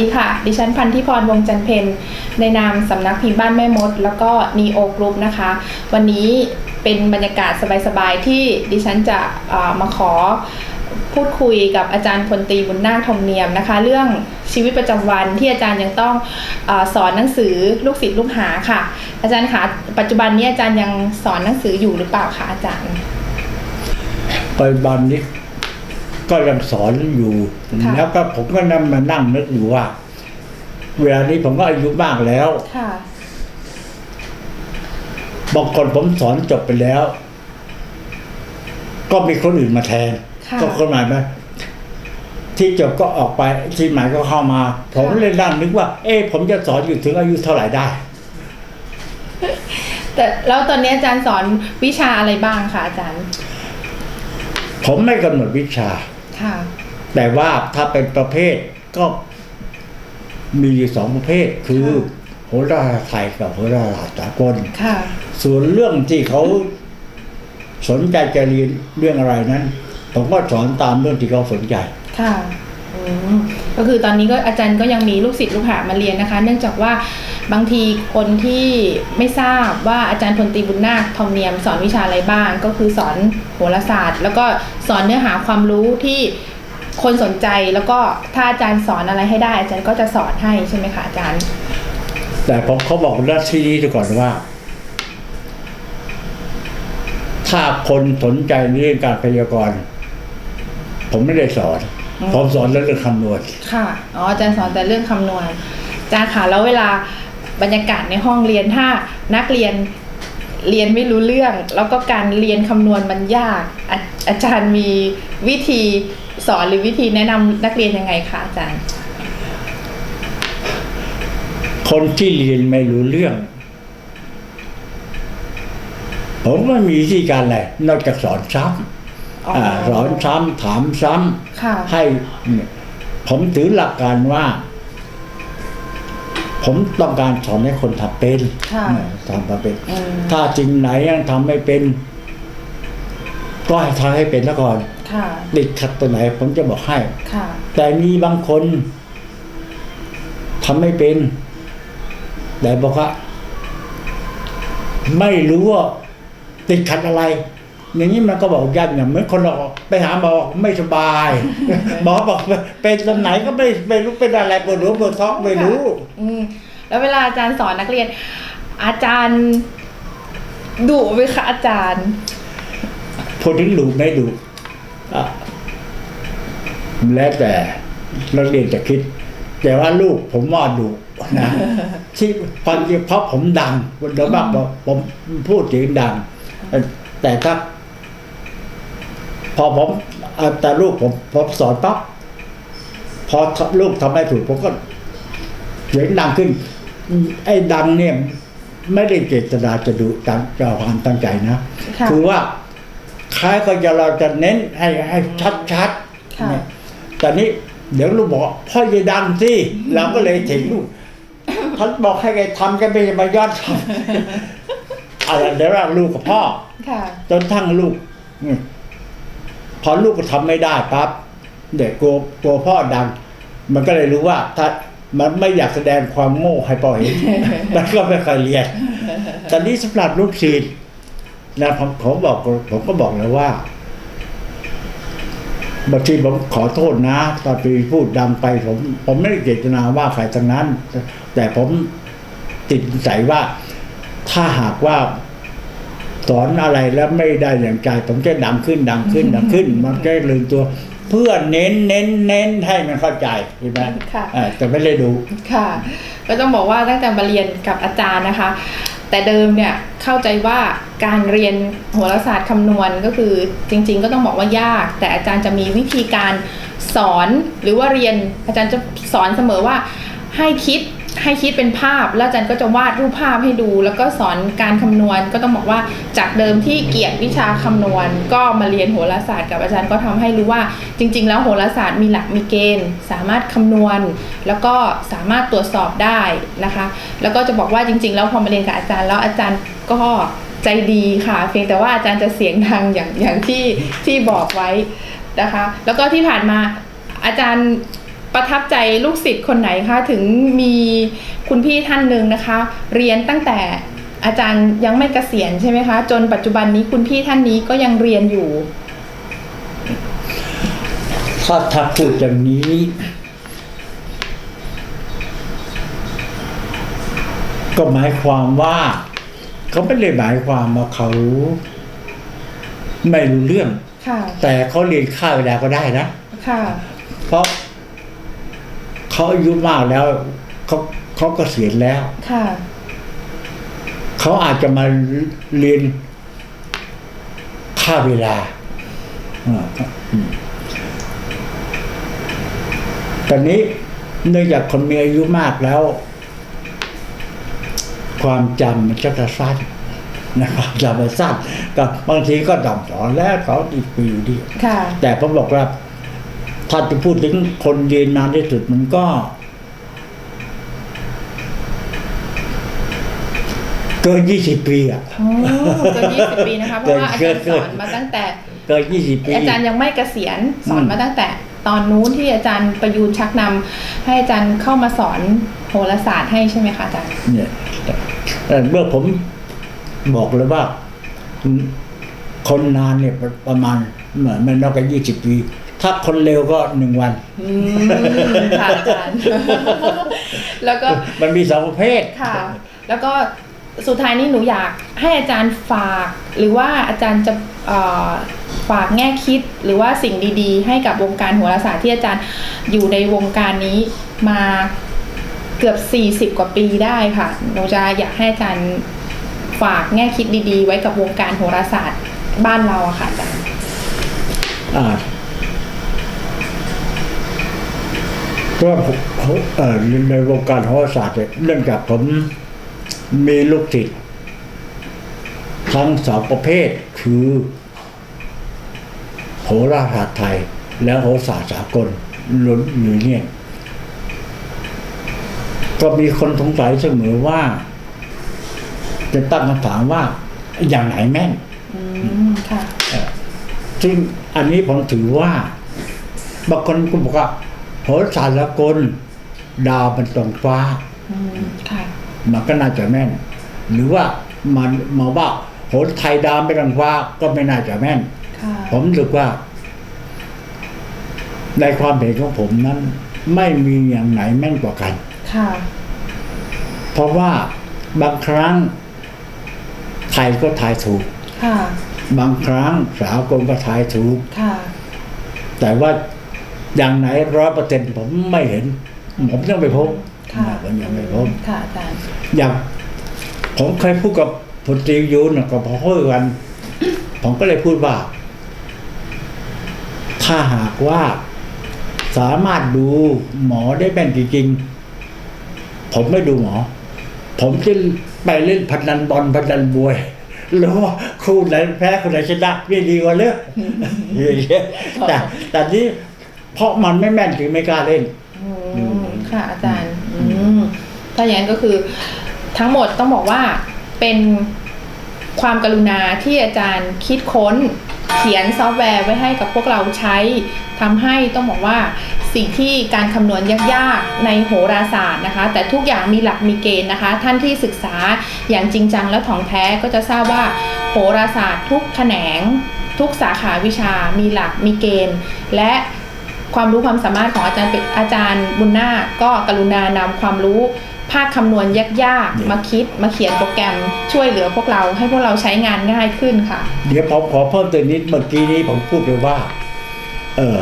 ดีค่ะ ดิฉันพันธิพรวงจันเพนในนามสำนักพิมพ์บ้านแม่มด แล้วก็นีโอกรุ๊ปนะคะ วันนี้เป็นบรรยากาศสบายๆ ที่ดิฉันจะมาขอพูดคุยกับอาจารย์พลตีบุญนาคทองเนียมนะคะ เรื่องชีวิตประจำวันที่อาจารย์ยังต้องอสอนหนังสือลูกศิษย์ลูกหาค่ะ อาจารย์คะปัจจุบันนี้อาจารย์ยังสอนหนังสืออยู่หรือเปล่าคะอาจารย์ปัจจุบันนี้ ก็ยังสอนอยู่ ค่ะ แล้วก็ผมก็นั่งมานั่งนึกอยู่ว่า เวลานี้ผมก็อายุมากแล้วค่ะ บางคนผมสอนจบไปแล้ว ก็มีคนอื่นมาแทน ค่ะ ก็คนใหม่มาที่จบก็ออกไปที่ใหม่ก็เข้ามา ผมเลยนั่งนึกว่า เอ๊ะผมจะสอนอยู่ถึงอายุเท่าไหร่ได้ แต่แล้วตอนนี้อาจารย์สอนวิชาอะไรบ้างคะอาจารย์ ผมไม่กำหนดวิชาค่ะ แต่ว่าถ้าเป็นประเภทก็มีอยู่สองประเภทคือค่ะโหราศาสตร์ไทยกับโหราศาสตร์สากลค่ะส่วนเรื่องที่เขาสนใจจะเรียนเรื่องอะไรนั้น ผมก็สอนตามเรื่องที่เขาสนใจค่ะอืม ก็คือตอนนี้ก็อาจารย์ก็ยังมีลูกศิษย์ลูกหามาเรียนนะคะ เนื่องจากว่าบางทีคนที่ไม่ทราบว่าอาจารย์พลตีบุญนาคทองเนียม สอนวิชาอะไรบ้าง ก็คือสอนโหราศาสตร์ แล้วก็สอนเนื้อหาความรู้ที่คนสนใจแล้วก็ถ้าอาจารย์สอนอะไรให้ได้ อาจารย์ก็จะสอนให้ใช่ไหมคะอาจารย์ แต่ผมเขาบอกหน้าที่นี้ก่อนว่า ถ้าคนสนใจเรื่องการพยากรณ์ผมไม่ได้สอน อืมผมสอนเรื่องคำนวณ ค่ะ อ๋อ อาจารย์สอนแต่เรื่องคำนวณ อาจารย์ค่ะ แล้วเวลาบรรยากาศในห้องเรียนถ้านักเรียนเรียนไม่รู้เรื่อง แล้วก็การเรียนคำนวณมันยากอาอาจารย์มีวิธีสอนหรือวิธีแนะนำนักเรียนยังไงคะอาจารย์ คนที่เรียนไม่รู้เรื่อง ผมไม่มีวิธีการอะไรนอกจากสอนซ้อ๋อำอ่า สอนซ้ำถามซ้ค่ะำให้เนี่ยผมถือหลักการว่า ผมต้องการสอนให้คนทำเป็นค่ะเนี่ยทำมาเป็นอืมถ้าจริงไหนยังทำไม่เป็น ก็ให้ทำให้เป็นแล้วก่อนค่ะติดขัดตัวไหน ผมจะบอกให้ค่ะแต่มีบางคนทำไม่เป็น แต่บอกว่า ไม่รู้ว่าติดขัดอะไร อย่างนี้มันก็บอกยากอย่างเหมือนคนเราไปหาหมอบอกไม่สบาย หมอบอกเป็นตรงไหนก็ไม่ไม่รู้เป็นอะไรปวดหัวปวดท้องไม่รู้อืมแล้วเวลาอาจารย์สอนนักเรียน อาจารย์ดุไหมคะอาจารย์พูดถึงดุไม่ดุอะแล้วแต่นักเรียนจะคิด แต่ว่าลูกผมว่าดุนะที่ความจริงเพราะผมดังเดี๋ยวแบบผมพูดถึงดังแต่ถ้า พอผมอะแต่ลูกผมผมสอนปั๊บพอลูกทำไม่ถูกผมก็เสียงดังขึ้น ไอ้ดังเนี่ยไม่ได้เจตนาจะดุตั้งจะความตั้งใจนะค่ะคือว่าคล้ายก็จะเราจะเน้นให้ให้ชัดชัดๆค่ะเนี่ยแต่นี้เดี๋ยวลูกบอกว่าพ่ออย่าดังสิเราก็เลยถึงลูกท่านบอกให้แกทำแกไม่มายอดทำอะไรเดี๋ยวเราลูกกับพ่อค่ะจนทั้งลูกอืม พอลูกก็ทำไม่ได้ปั๊บเด็กกลัวกลัวพ่อดัง มันก็เลยรู้ว่าถ้ามันไม่อยากแสดงความโง่ให้พ่อเห็นมันก็ไม่ค่อยเรียนตอนนี้สำหรับลูกศิษย์นะผมผมบอกผมก็บอกเลยว่าบางทีผมขอโทษนะตอนที่พูดดังไปผมผมไม่ได้เจตนาว่าใครทั้งนั้น แต่ผมติดใส่ว่าถ้าหากว่า สอนอะไรแล้วไม่ได้อย่างใจผมจะดังขึ้นดังขึ้นดังขึ้น มันจะลืมตัว เพื่อเน้นเน้นเน้นให้มันเข้าใจใช่ไหมค่ะอ่าแต่ไม่ได้ดูค่ะ ก็ต้องบอกว่าตั้งแต่มาเรียนกับอาจารย์นะคะ แต่เดิมเนี่ยเข้าใจว่าการเรียนโหราศาสตร์คำนวณก็คือจริง ๆ ก็ต้องบอกว่ายาก แต่อาจารย์จะมีวิธีการสอนหรือว่าเรียนอาจารย์จะสอนเสมอว่าให้คิด ให้คิดเป็นภาพ แล้วอาจารย์ก็จะวาดรูปภาพให้ดู แล้วก็สอนการคำนวณ ก็ต้องบอกว่าจากเดิมที่เกลียดวิชาคำนวณ ก็มาเรียนโหราศาสตร์กับอาจารย์ก็ทำให้รู้ว่า จริง ๆ แล้วโหราศาสตร์มีหลักมีเกณฑ์ สามารถคำนวณ แล้วก็สามารถตรวจสอบได้นะคะ แล้วก็จะบอกว่าจริง ๆ แล้วพอมาเรียนกับอาจารย์แล้วอาจารย์ก็ใจดีค่ะ เพียงแต่ว่าอาจารย์จะเสียงดังอย่างอย่างที่ที่บอกไว้นะคะ แล้วก็ที่ผ่านมาอาจารย์ ประทับใจลูกศิษย์คนไหนคะ ถึงมีคุณพี่ท่านหนึ่งนะคะ เรียนตั้งแต่อาจารย์ยังไม่เกษียณใช่ไหมคะ จนปัจจุบันนี้คุณพี่ท่านนี้ก็ยังเรียนอยู่ถ้าถ้าพูดอย่างนี้ ก็หมายความว่า เขาไม่ได้หมายความว่าเขาไม่รู้เรื่องค่ะแต่เขาเรียนค่าเวลาก็ได้นะค่ะเพราะ เขาอายุมากแล้วเขาเขาก็เสียณแล้วค่ะ เขาอาจจะมาเรียนค่าเวลาอ่าอืมตอนนี้เนื่องจากคนมีอายุมากแล้ว ความจำมันจะกระสั้นนะครับจำมันสั้นกับบางทีก็ดำสอนแล้วสอนอีกปีอยู่ดีค่ะแต่ผมบอกว่า ถ้าจะพูดถึงคนเรียนนานที่สุดมันก็ เกินยี่สิบปีอะ โอ้เกินยี่สิบปีนะคะ เพราะว่าอาจารย์เกิสนอนมาตั้งแต่ เกินยี่สิบปี อาจารย์ยังไม่เกษียณสอนอืมมาตั้งแต่ ตอนนู้นที่อาจารย์ประยูนชักนำให้อาจารย์เข้ามาสอนโหราศาสตร์ให้ใช่ไหมคะอาจารย์ เนี่ยแต่เมื่อผมบอกเลยว่า คนนานเนี่ยประมาณเหมือนไม่นอกจากยี่สิบปี ถ้าคนเร็วก็หนึ่งวันอืมค่ะอาจารย์ แล้วก็ มันมีสองประเภท ค่ะ แล้วก็สุดท้ายนี้หนูอยากให้อาจารย์ฝาก หรือว่าอาจารย์จะเอ่อฝากแง่คิดหรือว่าสิ่งดีๆ ให้กับวงการโหราศาสตร์ที่อาจารย์อยู่ในวงการนี้มาเกือบ 40 กว่าปีได้ค่ะหนูจะอยากให้อาจารย์ฝากแง่คิดดีๆ ไว้กับวงการโหราศาสตร์บ้านเราอะค่ะอาจารย์ อ่า ก็ผมเอ่อในวงการโหราศาสตร์เนี่ยเนื่องจากผมมีลูกศิษย์ทั้งสองประเภทคือโหราศาสตร์ไทย และโหราศาสตร์สากลล้วนอยู่เนี่ย ก็มีคนสงสัยเสมอว่า จะตั้งคำถามว่าอย่างไหนแม่นอืมค่ะซึ่งอันนี้ผมถือว่าบางคนก็บอกว่าโหราศาสตร์สากลดาวเป็นตรงฟ้าอืมค่ะมันก็น่าจะแม่น หรือว่ามันมาว่าโหราไทยดาวเป็นตรงฟ้าก็ไม่น่าจะแม่นค่ะผมรู้สึกว่า ในความเห็นของผมนั้น ไม่มีอย่างไหนแม่นกว่ากันค่ะเพราะว่าบางครั้งไทยก็ทายถูกค่ะบางครั้งสากลก็ทายถูกค่ะแต่ว่า อย่างไหนร้อยเปอร์เซ็นผมไม่เห็น ผมยังไม่พบค่ะผมยังไม่พบค่ะอาจารย์อย่างผมเคยพูดกับพลตรียุนกับพ่อพูดกัน ผมก็เลยพูดว่า ถ้าหากว่าสามารถดูหมอได้แม่นจริงๆผมไม่ดูหมอ ผมจะไปเล่นพนันบอลพนันบวยแล้วว่าคู่ไหนแพ้คู่ไหนชนะนี่ดีกว่าเลือกอย่างเงี้ยแต่แต่นี้ เพราะมันไม่แม่นถึงไม่กล้าเล่น อืมค่ะอาจารย์อืมถ้าอย่างนั้นก็คือ ทั้งหมดต้องบอกว่าเป็นความกรุณาที่อาจารย์คิดค้นเขียนซอฟต์แวร์ไว้ให้กับพวกเราใช้ทำให้ต้องบอกว่าสิ่งที่การคำนวณยากๆ ในโหราศาสตร์นะคะ แต่ทุกอย่างมีหลักมีเกณฑ์นะคะ ท่านที่ศึกษาอย่างจริงจังและถ่องแท้ก็จะทราบว่าโหราศาสตร์ทุกแขนง ทุกสาขาวิชามีหลักมีเกณฑ์ และ ความรู้ความสามารถของอาจารย์เป็นอาจารย์บุญนาคก็กรุณานำความรู้ภาคคำนวณยากนี่ๆมาคิดมาเขียนโปรแกรมช่วยเหลือพวกเราให้พวกเราใช้งานง่ายขึ้นค่ะ เดี๋ยวผมขอเพิ่มเติมนิดเมื่อกี้นี้ผมพูดไปว่า เออ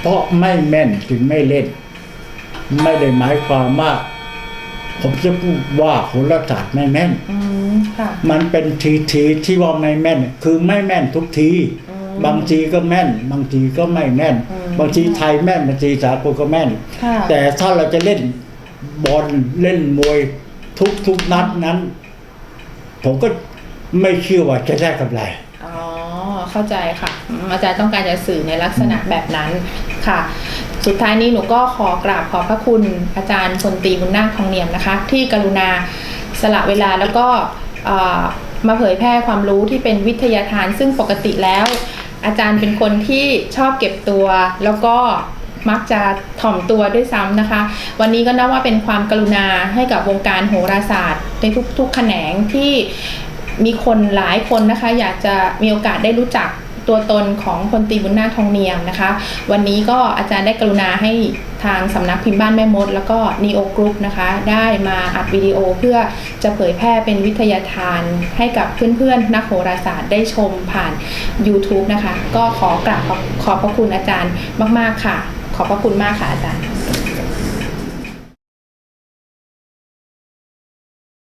เพราะไม่แม่นถึงไม่เล่น ไม่ได้หมายความว่าผมจะพูดว่าโหราศาสตร์ไม่แม่นอืมค่ะมันเป็นทีทีที่ว่าไม่แม่น คือไม่แม่นทุกทีอืม บางทีก็แม่น บางทีก็ไม่แม่นอืมบางทีไทยแม่นบางทีสากลก็แม่นค่ะแต่ถ้าเราจะเล่นบอลเล่นมวยทุกทุกนัดนั้น ผมก็ไม่เชื่อว่าจะได้กำไรอ๋อเข้าใจค่ะอืมอาจารย์ต้องการจะสื่อในลักษณะแบบนั้นค่ะ สุดท้ายนี้หนูก็ขอกราบขอบพระคุณอาจารย์พลตรีบุญนาคทองเนียมนะคะ ที่กรุณาสละเวลาแล้วก็เอ่อมาเผยแพร่ความรู้ที่เป็นวิทยาทาน ซึ่งปกติแล้ว อาจารย์เป็นคนที่ชอบเก็บตัวแล้วก็มักจะถ่อมตัวด้วยซ้ำนะคะ วันนี้ก็นับว่าเป็นความกรุณาให้กับวงการโหราศาสตร์ ในทุกๆแขนงที่มีคนหลายคนนะคะ อยากจะมีโอกาสได้รู้จัก ตัวตนของพลตีบุญนาทองเนียมนะคะ วันนี้ก็อาจารย์ได้กรุณาให้ทางสำนักพิมพ์บ้านแม่มด แล้วก็นีโอกรุ๊ปนะคะ ได้มาอัดวิดีโอเพื่อจะเผยแพร่เป็นวิทยาทานให้กับเพื่อนๆ นักโหราศาสตร์ได้ชมผ่าน YouTube นะคะ ก็ขอกราบขอบขอบพระคุณอาจารย์มาก ๆ ค่ะ ขอบพระคุณมากค่ะอาจารย์